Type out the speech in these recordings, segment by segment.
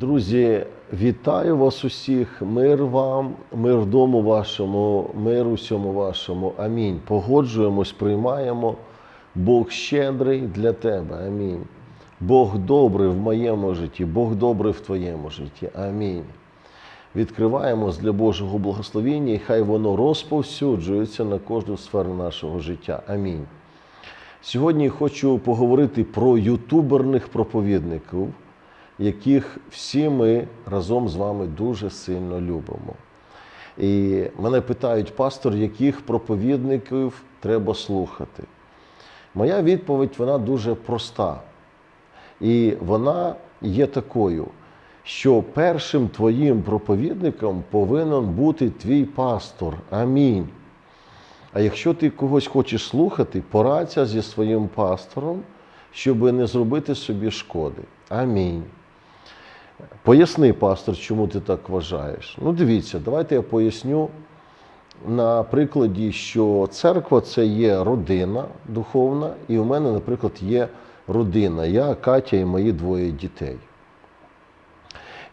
Друзі, вітаю вас усіх. Мир вам, мир дому вашому, мир усьому вашому. Амінь. Погоджуємось, приймаємо. Бог щедрий для тебе. Амінь. Бог добрий в моєму житті, Бог добрий в твоєму житті. Амінь. Відкриваємось для Божого благословення, і хай воно розповсюджується на кожну сферу нашого життя. Амінь. Сьогодні хочу поговорити про ютуберних проповідників, яких всі ми разом з вами дуже сильно любимо. І мене питають, пастор, яких проповідників треба слухати? Моя відповідь вона дуже проста. І вона є такою, що першим твоїм проповідником повинен бути твій пастор. Амінь. А якщо ти когось хочеш слухати, порадься зі своїм пастором, щоб не зробити собі шкоди. Амінь. Поясни, пастор, чому ти так вважаєш. Ну, дивіться, давайте я поясню на прикладі, що церква це є родина духовна, і у мене, наприклад, є родина. Я, Катя і мої двоє дітей.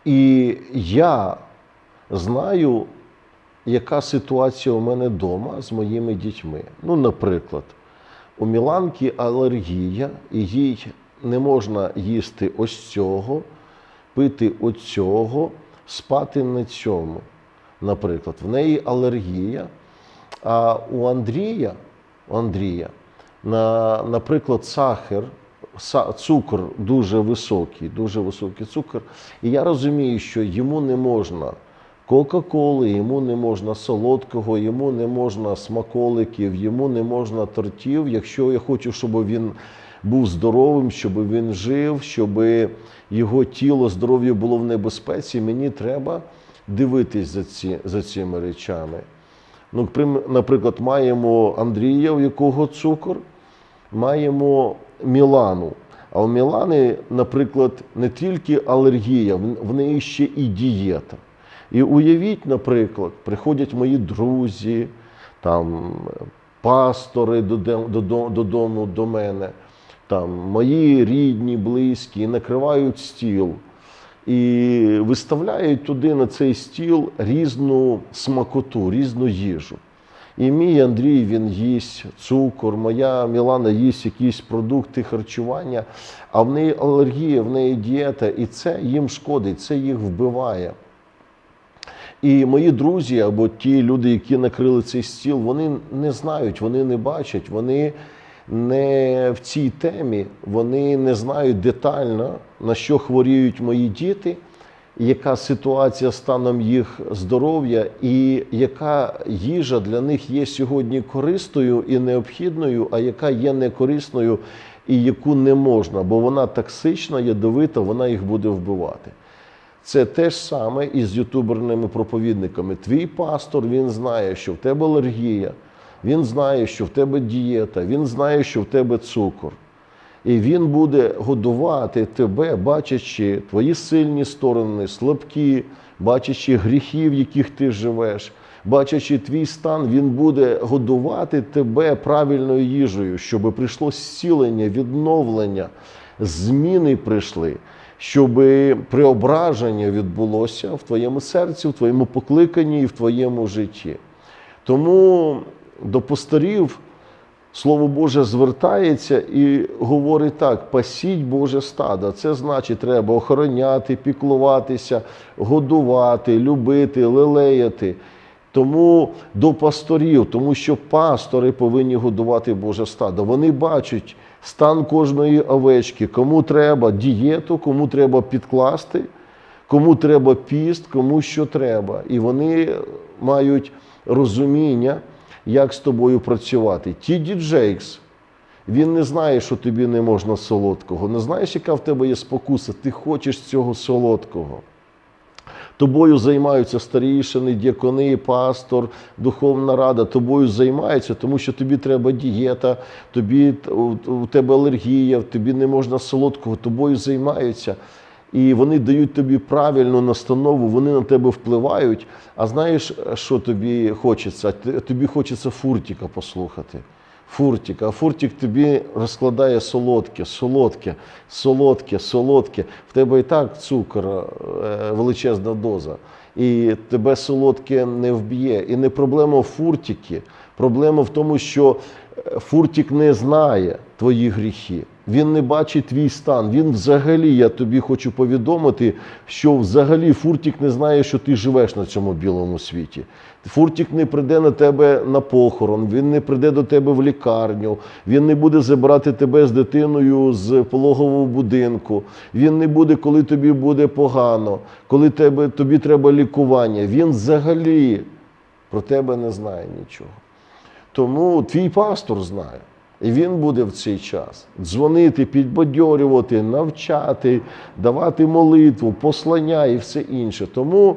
І я знаю, яка ситуація у мене вдома з моїми дітьми. Ну, наприклад, у Міланки алергія, і їй не можна їсти ось цього, пити оцього, спати на цьому. Наприклад, в неї алергія. А у Андрія, у Андрія на, наприклад, сахар, са- цукор дуже високий, дуже високий цукор. І я розумію, що йому не можна Кока-Коли, йому не можна солодкого, йому не можна смаколиків, йому не можна тортів. Якщо я хочу, щоб він був здоровим, щоб він жив, щоб його тіло, здоров'я було в небезпеці, мені треба дивитись за, ці, за цими речами. Ну, наприклад, маємо Андрія, у якого цукор, маємо Мілану. А у Мілани, наприклад, не тільки алергія, в неї ще і дієта. І уявіть, наприклад, приходять мої друзі, там пастори доде- додо- додому до мене, там мої рідні, близькі, накривають стіл і виставляють туди на цей стіл різну смакоту, різну їжу. І мій Андрій він їсть цукор, моя Мілана їсть якісь продукти харчування, а в неї алергія, в неї дієта, і це їм шкодить, це їх вбиває. І мої друзі або ті люди, які накрили цей стіл, вони не знають, вони не бачать, вони не в цій темі, вони не знають детально, на що хворіють мої діти, яка ситуація станом їх здоров'я, і яка їжа для них є сьогодні корисною і необхідною, а яка є некорисною і яку не можна, бо вона токсична, ядовита, вона їх буде вбивати. Це те ж саме і з ютуберними проповідниками. Твій пастор він знає, що в тебе алергія, він знає, що в тебе дієта, він знає, що в тебе цукор. І він буде годувати тебе, бачачи твої сильні сторони, слабкі, бачачи гріхів, в яких ти живеш, бачачи твій стан, він буде годувати тебе правильною їжею, щоб прийшло зцілення, відновлення, зміни прийшли щоб преображення відбулося в твоєму серці, в твоєму покликанні і в твоєму житті. Тому до пасторів Слово Боже звертається і говорить так: пасіть Боже стадо. Це значить, треба охороняти, піклуватися, годувати, любити, лелеяти. Тому до пасторів, тому що пастори повинні годувати Боже стадо. Вони бачать стан кожної овечки, кому треба дієту, кому треба підкласти, кому треба піст, кому що треба. І вони мають розуміння, як з тобою працювати. Ті Джейкс, він не знає, що тобі не можна солодкого. Не знаєш, яка в тебе є спокуса, ти хочеш цього солодкого. Тобою займаються старішини, діакони, пастор, духовна рада. Тобою займаються, тому що тобі треба дієта, тобі у- тебе алергія, тобі не можна солодкого, тобою займаються. І вони дають тобі правильну настанову, вони на тебе впливають. А знаєш, що тобі хочеться? Тобі хочеться фуртіка послухати. Фуртик, а фуртик тобі розкладає солодке, солодке, солодке, солодке. В тебе і так цукор, е, величезна доза. І тебе солодке не вб'є. І не проблема в фуртіки. Проблема в тому, що е, фуртик не знає твої гріхи. Він не бачить твій стан. Він взагалі, я тобі хочу повідомити, що взагалі фуртик не знає, що ти живеш на цьому білому світі. Фуртик не прийде на тебе на похорон, він не прийде до тебе в лікарню, він не буде забирати тебе з дитиною з пологового будинку. Він не буде, коли тобі буде погано, коли тебе, тобі треба лікування. Він взагалі про тебе не знає нічого. Тому твій пастор знає. І він буде в цей час дзвонити, підбадьорювати, навчати, давати молитву, послання і все інше. Тому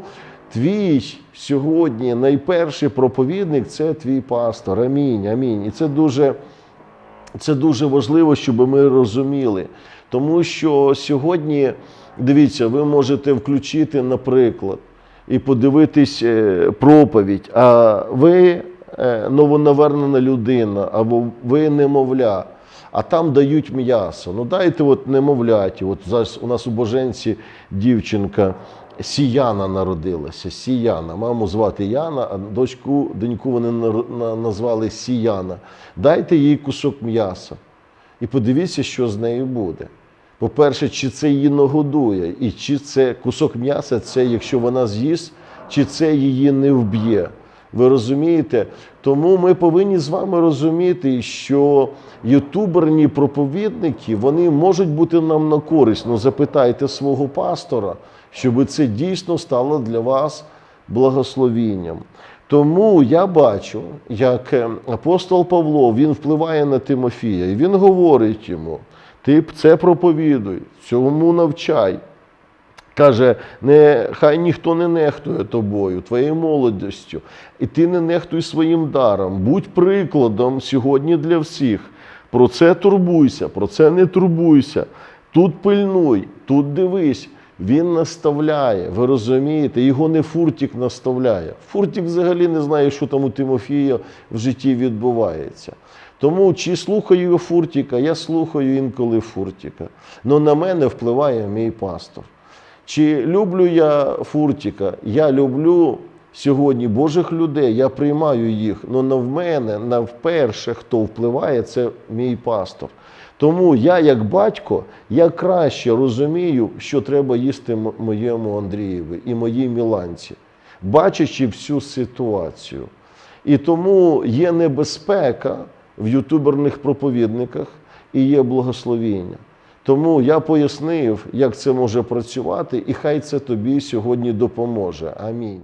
твій сьогодні найперший проповідник це твій пастор. Амінь. Амінь. І це дуже, це дуже важливо, щоб ми розуміли. Тому що сьогодні, дивіться, ви можете включити, наприклад, і подивитись е, проповідь, а ви новонавернена людина, або ви немовля, а там дають м'ясо. Ну дайте от немовляті. От зараз у нас у Боженці дівчинка Сіяна народилася. Сіяна. Маму звати Яна, а дочку, доньку вони назвали Сіяна. Дайте їй кусок м'яса. І подивіться, що з нею буде. По-перше, чи це її нагодує, і чи це кусок м'яса, це якщо вона з'їсть, чи це її не вб'є. Ви розумієте? Тому ми повинні з вами розуміти, що ютуберні проповідники вони можуть бути нам на користь. Ну запитайте свого пастора, щоб це дійсно стало для вас благословінням. Тому я бачу, як е, апостол Павло він впливає на Тимофія, і він говорить йому: ти це проповідуй, цьому навчай. Каже, не, хай ніхто не нехтує тобою, твоєю молодістю, і ти не нехтуй своїм даром. Будь прикладом сьогодні для всіх. Про це турбуйся, про це не турбуйся. Тут пильнуй, тут дивись. Він наставляє, ви розумієте, його не фуртик наставляє. Фуртик взагалі не знає, що там у Тимофія в житті відбувається. Тому чи слухаю я фуртика, я слухаю інколи фуртика. але на мене впливає мій пастор. Чи люблю я фуртика? Я люблю сьогодні Божих людей, я приймаю їх. але на в мене, на вперше, хто впливає, це мій пастор. Тому я, як батько, я краще розумію, що треба їсти моєму Андрієві і моїй Міланці, бачачи всю ситуацію. І тому є небезпека в ютуберних проповідниках і є благословіння. Тому я пояснив, як це може працювати, і хай це тобі сьогодні допоможе. Амінь.